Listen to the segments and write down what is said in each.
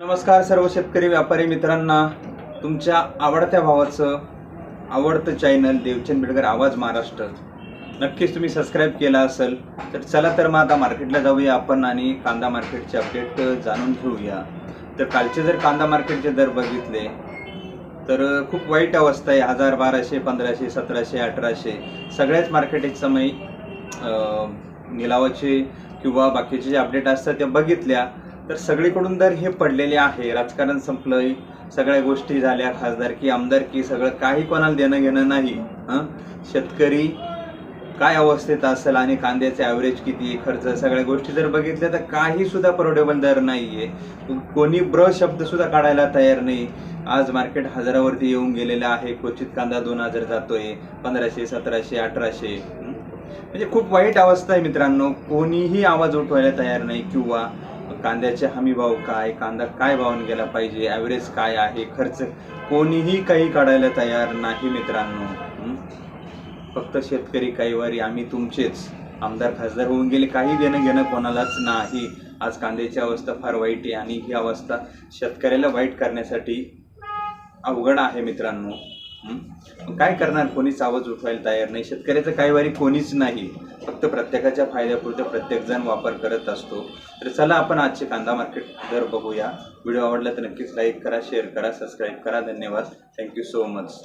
नमस्कार सर्व शेतकरी व्यापारी मित्रांना. तुमच्या आवडत्या भावाचं आवडतं चॅनल देवचंद बिडकर आवाज महाराष्ट्र. नक्कीच तुम्ही सबस्क्राईब केला असेल तर चला तर मग आता मार्केटला जाऊया आपण आणि कांदा मार्केटचे अपडेट जाणून घेऊया. तर कालचे जर कांदा मार्केटचे दर बघितले तर खूप वाईट अवस्था आहे. हजार बाराशे पंधराशे सतराशे अठराशे. सगळ्याच मार्केट समय निलावाचे किंवा बाकीचे जे अपडेट असतात त्या बघितल्या. तर सगळीकडून दर हे पडलेले आहे. राजकारण संपलंय. सगळ्या गोष्टी झाल्या. खासदारकी आमदारकी सगळं काही कोणाला देणं घेणं नाही. शेतकरी काय अवस्थेत असेल आणि कांद्याचे ॲव्हरेज किती खर्च सगळ्या गोष्टी जर बघितल्या तर काही सुद्धा परवडेबल दर नाहीये. कोणी ब्र शब्द सुद्धा काढायला तयार नाही. आज मार्केट हजारावरती येऊन गेलेलं आहे. क्वचित कांदा दोन हजार जातोय. पंधराशे सतराशे अठराशे. म्हणजे खूप वाईट अवस्था आहे मित्रांनो. कोणीही आवाज उठवायला तयार नाही किंवा कांद्याचे हमी भाव काय कांदा काय भावाने गेला पाहिजे ॲव्हरेज काय आहे खर्च कोणीही काही काढायला तयार नाही मित्रांनो. फक्त शेतकरी काहीवारी आम्ही तुमचेच. आमदार खासदार होऊन गेले काही देणं घेणं कोणालाच नाही. आज कांद्याची अवस्था फार वाईट आहे आणि ही अवस्था शेतकऱ्याला वाईट करण्यासाठी अवघड आहे मित्रांनो. काय करणार? कोणीच आवाज उठवायला तयार नाही. शेतकऱ्याचं काही वारी कोणीच नाही. फक्त प्रत्येकाच्या फायद्यापुरतं प्रत्येकजण वापर करत असतो. तर चला आपण आजचे कांदा मार्केट दर बघूया. व्हिडिओ आवडला तर नक्कीच लाईक करा शेअर करा सबस्क्राईब करा. धन्यवाद. थँक्यू सो मच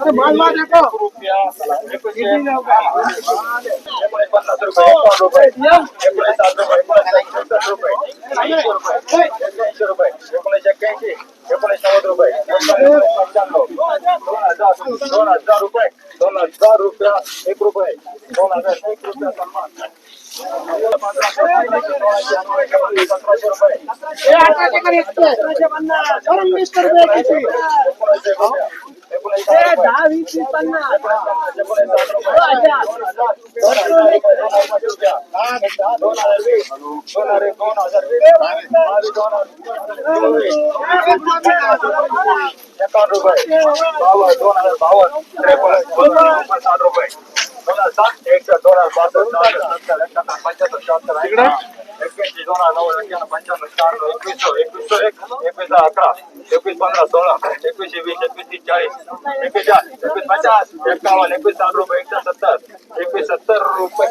माल देखो दोन हजार रुपये दोन हजार रुपया. एक रुपये दोन हजार एक रुपया सन्मान सतराशे रुपये. पन्नास वीस कर रुपये. एकोणीसशे रुपये रुपये. पन्नास दोन हजार दोन हजार वीस दोन हजार दोन हजार वीस दोन हजार एकावन्न रुपये बावन्न दोन हजार बावन्न त्रेपन्न दोन हजार साठ रुपये दोन हजार सात एकसष्ट दोन हजार पासष्ट सहासष्ट सत्तर एकाहत्तर पंच्याहत्तर शहात्तर एकवीस दोन हजार नव्वद एक्क्याण्णव पंच्याण्णव शहाण्णव एकवीस एकवीसशे एक एकवीस अकरा एकवीस पंधरा सोळा एकवीसशे वीस एकवीस तीस चाळीस एकवीस चार एकवीस पचास एकावन्न एकवीस साठ रुपये एकशे सत्तर एकवीस सत्तर रुपये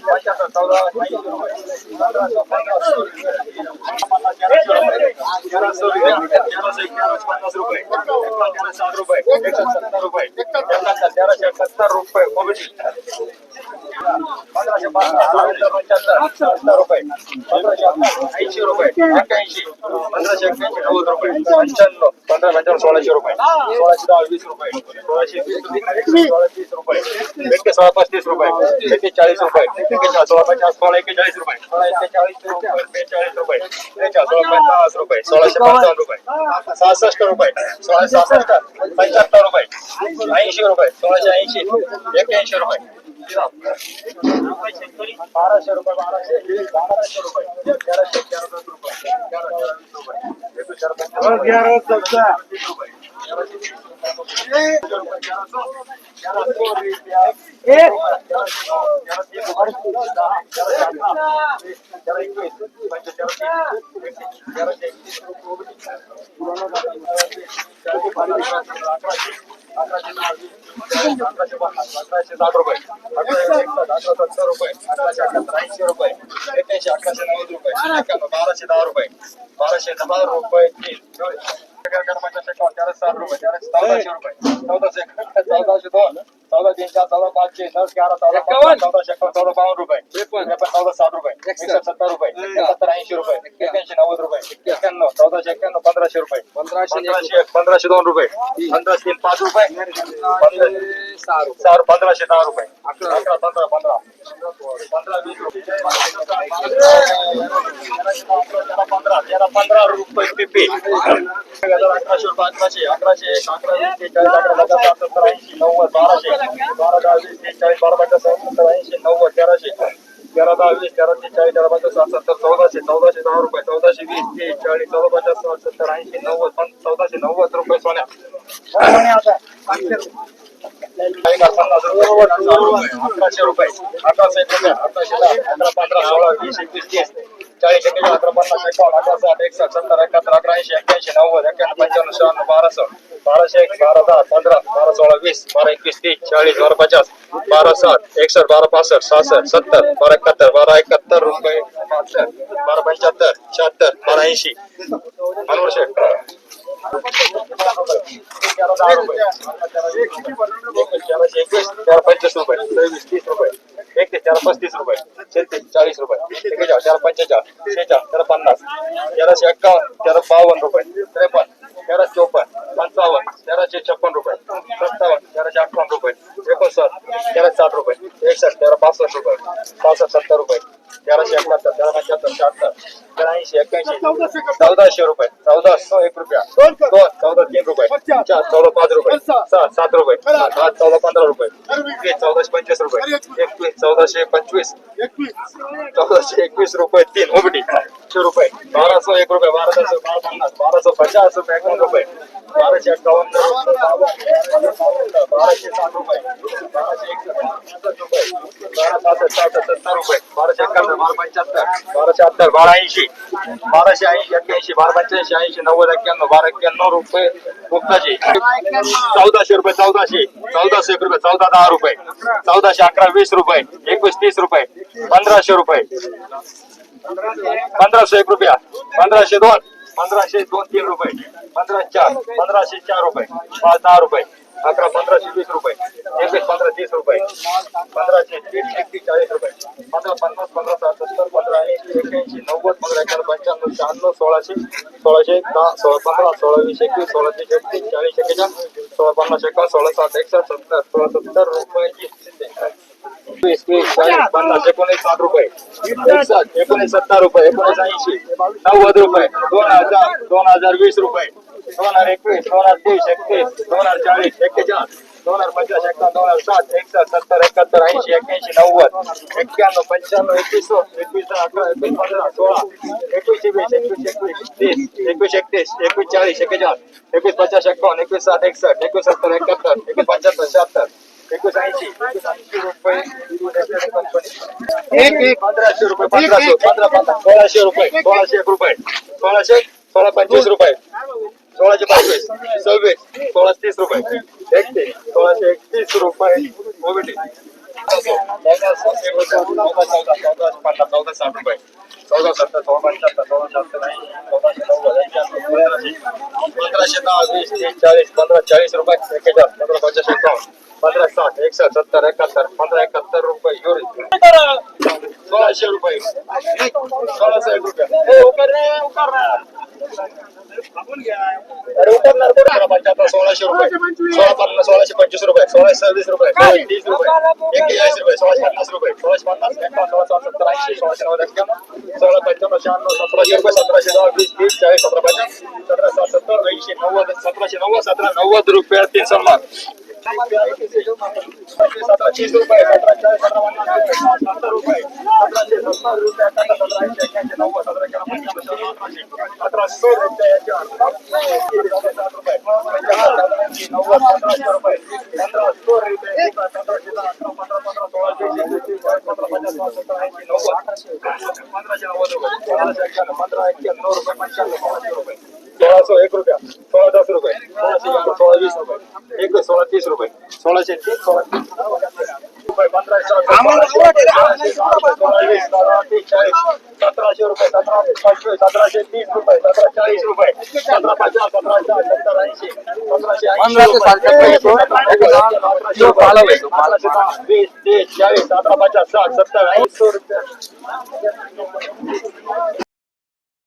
चौदाशे चौदा ऐंशी रुपये पंधराशे पन्नास तेराशे रुपये तेराशे रुपये तेराशे पन्नास रुपये तेराशे साठ रुपये एकशे सत्तर रुपये एकाहत्तर तेराशे एकाहत्तर रुपये कोविड पंधराशे पन्नास पंच्याहत्तर सत्तर रुपये. ऐंशी रुपये. एक्क्याऐंशी. पंधराशे एक्क्याऐंशी. नव्वद रुपये. पंच्याण्णव. पंधरा पंच्याण्णव सोळाशे रुपये. सोळाशे दहा वीस रुपये. सोळाशे वीस सोळाशे वीस रुपये. एक्के सोळा पस्तीस रुपये. एक्के चाळीस रुपये. एक्के सोळा पचास. सोळा एक्केचाळीस रुपये. सोळा एक्केचाळीस रुपये. बेचाळीस रुपये. बेचाळीस सोळा पन्नास रुपये. सोळाशे पंचावन्न रुपये. सहासष्ट रुपये. सोळाशे सहासष्ट. पंच्याहत्तर रुपये. ऐंशी रुपये. सोळाशे ऐंशी. एक्क्याऐंशी रुपये. बाराशे रुपये बाराशे बाराशे रुपये तेराशे तेराशे रुपये तेराशे रुपये एकवीस पंधरा अकराशे पन्नास अकराशे साठ रुपये अकराशे अकराशे सत्तर रुपये अकराशे अकराशे ऐंशी रुपये एक्याऐंशी अकराशे नव्वद रुपये बाराशे दहा रुपये. बाराशे दहा रुपये तीन तेराशे साठ रुपये तेराशे चौदाशे रुपये चौदाशे चौदाशे दोन चौदा तीन चार चौदा पाचशे दस ग्यारह चौदा पंधरा चौदा एकावन्न चौदा बावन्न रुपये. त्रेपन्न. चौदा साठ रुपये. एकसष्ट सत्तर रुपये. सत्तर ऐंशी रुपये. एक्क्याऐंशी नव्वद रुपये. एक्क्याण्णव चौदाशे एक्क्याण्णव पंधराशे रुपये. पंधराशे एक. पंधराशे दोन रुपये. पंधराशे तीन पाच रुपये. पंधराशे सहा पंधराशे दहा रुपये. अकरा पंधरा पंधरा. पंधरा रुपये पंधरा रुपये पिपी अकराशे रुपये अकराशे अकराशे अकरा वीस अकरा सत्तर ऐंशी नव्वद बाराशे बारा दहा वीस चाळीस बारा पचास साठ सत्तर ऐंशी नव्वद तेराशे तेरा दहा वीस तेराशे चाळीस तेरा पचास साठ सत्तर चौदाशे चौदाशे दहा रुपये चौदाशे वीस तीस चाळीस चौदा पचास साठ सत्तर ऐंशी नव्वद पण चौदाशे नव्वद रुपये सोन्या पन्नास रुपये अकराशे रुपये. अकराशे एक रुपये. दहा. अकरा पंधरा सोळा वीस एकवीस तीस. चाळीस एक अकरा पन्नास एकावन्न अकरा साठ एकसष्ट सत्तर एकाहत्तर अकरा ऐंशी एक्क्याऐंशी नव्वद एक्क्याण्णव पंच्याण्णव शहाण्णव बाराशे. बाराशे एक बारा दहा पंधरा बारा सोळा वीस बारा एकवीस तीस चाळीस बारा पचास बारा साठ एकसष्ट बारा पासष्ट सहासष्ट सत्तर बारा एकाहत्तर बारा एकाहत्तर रुपये बारा पंच्याहत्तर शहात्तर बारा ऐंशी. अनवर चार एकवीस तेरा पंचवीस रुपये सव्वीस तीस रुपये एकशे चार पस्तीस रुपये छत्तीस चाळीस रुपये एकेचाळीस चार पंचेचाळीस शेचाळ चार पन्नास तेराशे एक्कावन्न तेरा बावन्न रुपये त्रेपन्न तेराशे चोपन्न पंचावन्न तेराशे छप्पन रुपये सत्तावन्न तेराशे अठ्ठावन्न रुपये एकोणसाठ तेराशे साठ रुपये एकसष्ट तेरा पासष्ट रुपये पासष्ट सत्तर रुपये तेराशे एकाहत्तर तेरा पंच्याहत्तर शहात्तर तेरा ऐंशी एक्क्याऐंशी चौदाशे रुपये. चौदा सो एक रुपया दोन चौदा तीन रुपये चार चौदा पाच रुपये सहा सात रुपये. चौदा पंधरा रुपये. चौदाशे पंचवीस रुपये. एकवीस. चौदाशे पंचवीस. चौदाशे एकवीस रुपये तीन ओबीटी. एकशे रुपये. बाराशे एक रुपये बाराशे बारा पन्नास बाराशे पचास रुपये एकावन्न रुपये. बाराशे एकावन्न रुपये बाराशे साठ रुपये. बाराशे एकसष्ट रुपये. बारा सहासष्ट सत्तर रुपये. बाराशे एकाहत्तर बारा पंच्याहत्तर. बाराशे अठ्ठ्याहत्तर बारा ऐंशी. बाराशे ऐंशी एक्क्याऐंशी बारा पंच्याऐंशी ऐंशी नव्वद एक्क्याण्णव बारा एक्क्याण्णव रुपये. मुक्ताचे चौदाशे रुपये चौदाशे. चौदाशे एक रुपये चौदा दहा रुपये. चौदाशे अकरा वीस रुपये. एकवीस तीस रुपये. पंधराशे रुपये. पंधराशे एक रुपया. पंधराशे दोन. पंधराशे दोन तीन रुपये. पंधरा चार. पंधराशे चार रुपये. पाच दहा रुपये. अकरा पंधराशे वीस रुपये. एकवीस पंधरा तीस रुपये. पंधराशे तीस एकतीस चाळीस रुपये. पंधरा पन्नास पंधरा साठ सत्तर पंधरा एकशे एक्याऐंशी नव्वद पंधरा एकावन्न पंच्याण्णव शहाण्णव सोळाशे सोळाशे दहा सोळा पंधरा सोळा वीस एकवीस सोळाशे एकतीस चाळीस एक्केचाळीस सोळा पन्नास एका सोळा सात एकसष्ट सत्तर सोळा सत्तर रुपये वीस वीस चाळीस पन्नास एकोणीस साठ रुपये. एकोणीस सत्तर रुपये एकोणीस ऐंशी नव्वद रुपये दोन हजार दोन हजार वीस रुपये. दोन हजार एकवीस दोन हजार तीस एकतीस दोन हजार चाळीस एक्केचाळीस दोन हजार पंचाळीस एकावन्न दोन हजार सात एकसष्ट सत्तर एकाहत्तर ऐंशी एक्क्याऐंशी नव्वद एक्क्याण्णव पंच्याण्णव एकवीस एकवीस अकरा एकवीस पंधरा सोळा एकवीस वीस एकवीस एकवीस तीस एकवीस एकतीस एकवीस चाळीस एक्केचाळीस एकवीस पचास एकावन्न एकवीस साठ एकसष्ट एकवीस सत्तर एकाहत्तर एकवीस पंच्याहत्तर शहात्तर एकवीस ऐंशी एकवीस ऐंशी रुपये एक एक पंधराशे रुपये पंधराशे पंधरा पंधरा सोळाशे रुपये सोळाशे एक रुपये सोळाशे सोळा पंचवीस रुपये सोळाशे पंचवीस सव्वीस सोळाशे तीस रुपये. एकतीस सोळाशे एकतीस रुपये. ओबीटी चौदा साठ रुपये चौदा सत्तर सोळा पंच्याहत्तर सोळा सत्तर नाही चौदाशे नव्वद एक्क्याण्णव पंधराशे पंधराशे दहा वीस तीस चाळीस पंधरा चाळीस रुपये एक्केचाळीस पंधरा पंचाळीस एकावन्न पंधरा साठ एकसष्ट सत्तर एकाहत्तर पंधरा एकाहत्तर रुपये. युरी सोळाशे रुपये. सोळाशे रुपये. सोळाशे रुपये. सोळा पन्नास सोळाशे पंचवीस रुपये सोळाशे सव्वीस रुपये तीस रुपये एक्केचाळीस रुपये सोळाशे पन्नास रुपये सोळाशे पन्नास सोळा सात सत्तर ऐंशी सोळाशे नव्वद एक्क्याण्णव सोळा पंच्याण्णव शहाण्णव सतराशे रुपये सतराशे दहा वीस तीस चाळीस सतरा सत्तर ऐंशी नव्वद सतराशे नव्वद सतरा नव्वद रुपये तीन सन्मान. सतरा तीस रुपये सतरा चाळीस सतरा पन्नास सत्तर रुपये सतराशे सत्तर रुपये अठ्ठाहत्तर सतरा ऐंशी एक्क्याऐंशी नव्वद सतरा एकावन्न पंच्याण्णव शहाण्णव अठराशे अठराशे रुपये सात रुपये ऐंशी नव्वद सतराशे रुपये पंधरा सो रुपये सतराशे दहा अकरा पंधरा पंधरा सोळाशे एकवीस पंधरा पन्नास सत्तर ऐंशी नव्वद पंधराशे नव्वद रुपये सोळाशे एक्क्याण्णव पंधरा एक्क्याण्णव रुपये पंच्याण्णव सोळाशे रुपये सोळाशे एक रुपया सोळा दस रुपये सोळाशे एक सोळा वीस रुपये एक सोळा तीस रुपये सोळाशे तीस सोळा तीस रुपये पंधराशे सोळाशे सोळा वीस सोळा तीस चाळीस सतराशे रुपये सतरा पंचवीस सतराशे तीस रुपये सतरा चाळीस रुपये सतरा पचास सतराशे सत्तर ऐंशी सतराशे वीस तीस चाळीस सतरा पचास साठ सत्तर ऐंशी. रुपये